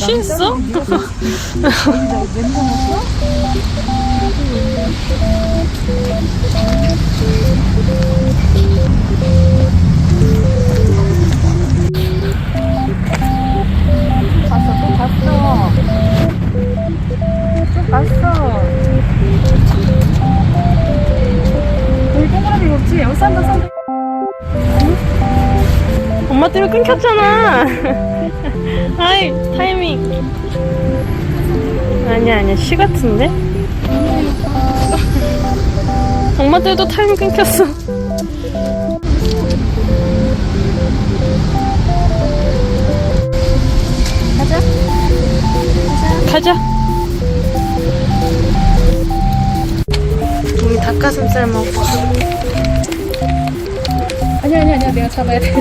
취했어? 엄마 때문에 끊겼잖아. 아이, 타이밍. 아니야, 아니야. 시 같은데? 엄마 때문에 또 타이밍 끊겼어. 가자 가자. 우리 닭가슴살 먹고. 아니야 아니야 아니야 내가 잡아야 돼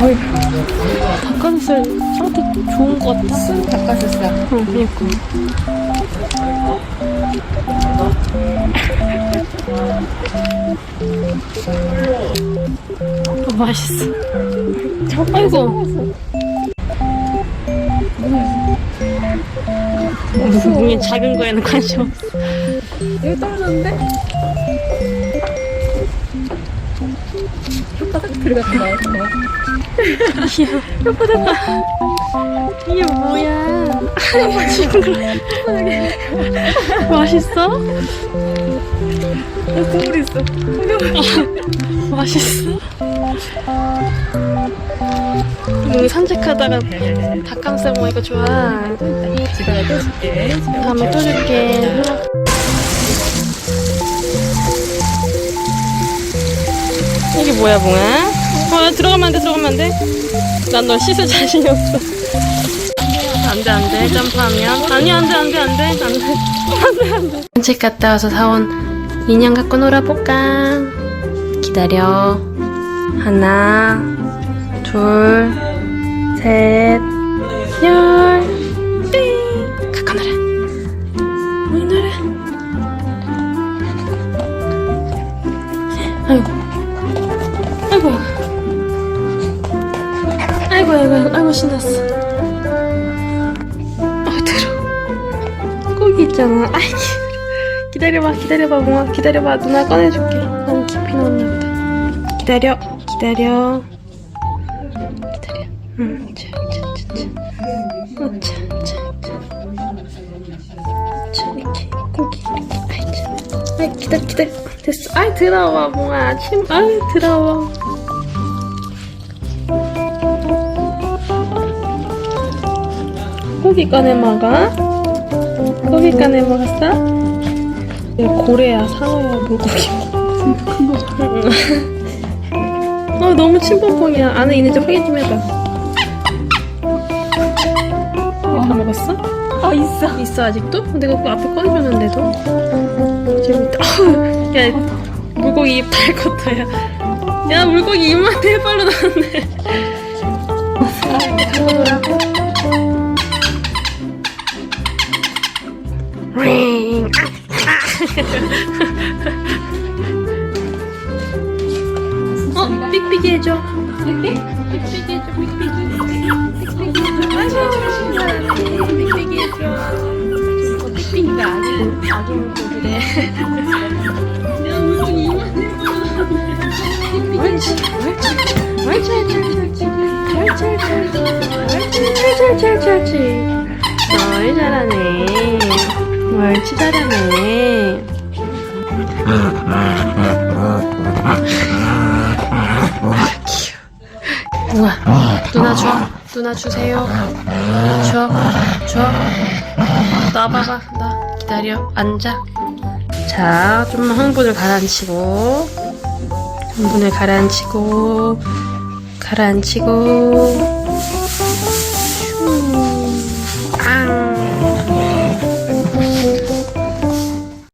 어이 닭가슴살 상태 좋은 것 같다. 순 닭가슴살 응, 그니까. 어, 맛있어. 아이고. 이 작은 거에는 관심 없어. 여기 떨어졌는데? 혓바닥 들어갔다 귀여워. 이게 뭐야? 맛있어? 어, 국물 있어 맛있어? 여기 산책하다가 닭가슴살 먹으니까 좋아. 집에 가서 줄게 다음에 또 줄게. 이게 뭐야, 봉아? 어, 들어가면 안 돼, 들어가면 안 돼. 난 널 씻을 자신이 없어. 안 돼, 안 돼. 점프하면. 아니, 안 돼, 안 돼, 안 돼. 안 돼. 안 돼, 안 돼. 산책 갔다 와서 사온 인형 갖고 놀아볼까? 기다려. 하나, 둘, 셋, 열. 아이고, 아이고, 신났어. 어, 들어. 거기 있잖아. 아이, 기다려봐, 기다려봐, 몽아. 기다려봐. 누나 꺼내줄게. 너무 깊이 넣었나 보다. 기다려, 기다려. 기다려. 응, 자, 자, 자, 자. 어, 자, 자, 자. 자, 이렇게 고기 이렇게 아이 참 아이 기다려 기다려 됐어 아이 들어와 몽아 침 아이 들어와 고기 꺼내 먹어 고기 꺼내 먹었어? 고래야 상어야 물고기. 어 너무 침범봉이야. 안에 있는지 확인 좀 해봐. 다 먹었어? 아 있어. 있어 아직도? 내가 그 앞에 꺼내줬는데도? 재밌다. 야 물고기 입달 것도 야. 야 물고기 입만 빨로 나왔네 해줘. 삑삑? 삑삑 해줘, 삑삑. 삑삑 해줘. 아이고, 신기하네. 삑삑 해줘. 어, 삑삑이가 아들, 아들 울고 그래. 내가 울더니 이만했어. 옳지, 옳지. 옳지, 옳지, 옳지. 옳지, 옳지, 옳지. 옳지, 옳지, 옳지. 너무 잘하네. 옳지, 잘하네. 줘 누나 주세요. 줘줘 나봐봐. 나 기다려. 앉아. 자 좀만 흥분을 가라앉히고. 흥분을 가라앉히고. 가라앉히고.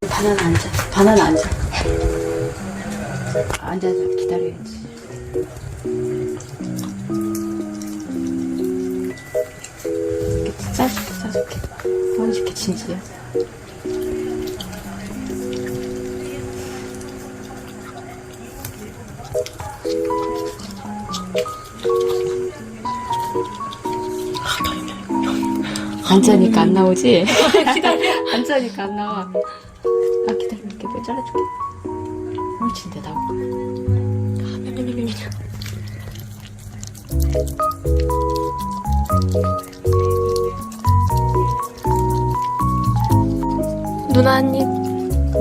바나나 앉아. 바나나 앉아. 앉아서 기다려야지 맛있겠다. 이렇게 진지해? 안자니까 안 나오지? 음. 안자니까 안 나와. 아, 기다릴게. 왜 잘라줄게. 옳지, 내 나와. 아, 밀밀밀밀. 누나 한 입.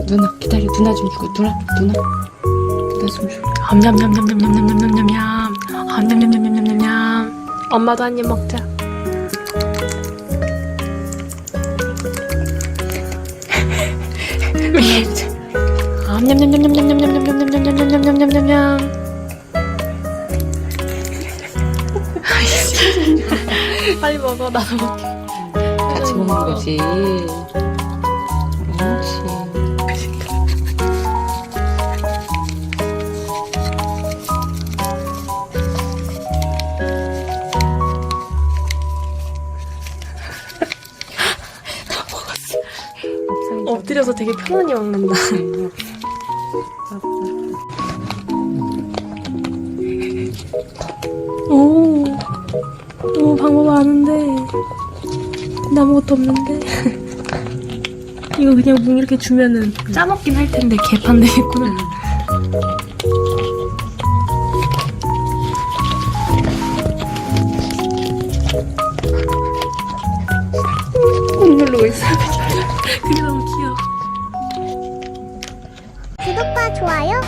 누나, 기다려. 누나 좀 주고. 누나, 누나. 누나 좀 주고. 암냠냠냠냠냠냠냠냠냠. 암냠냠냠냠냠냠. 엄마도 한 입 먹자. 암냠냠냠냠냠냠냠냠냠냠냠냠냠냠냠. 빨리 먹어 나도 먹게. 같이 먹는 거지. 그렇지. 엎드려서 되게 편안히 먹는다. 오, 오 방법 아는데 근데 아무것도 없는데 이거 그냥 뭉 이렇게 주면은 짜먹긴 할 텐데 개판 되겠구나. 못 누르고 있어. 그게 너무 귀여워. 구독과 좋아요,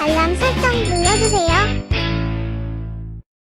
알람 설정 눌러주세요.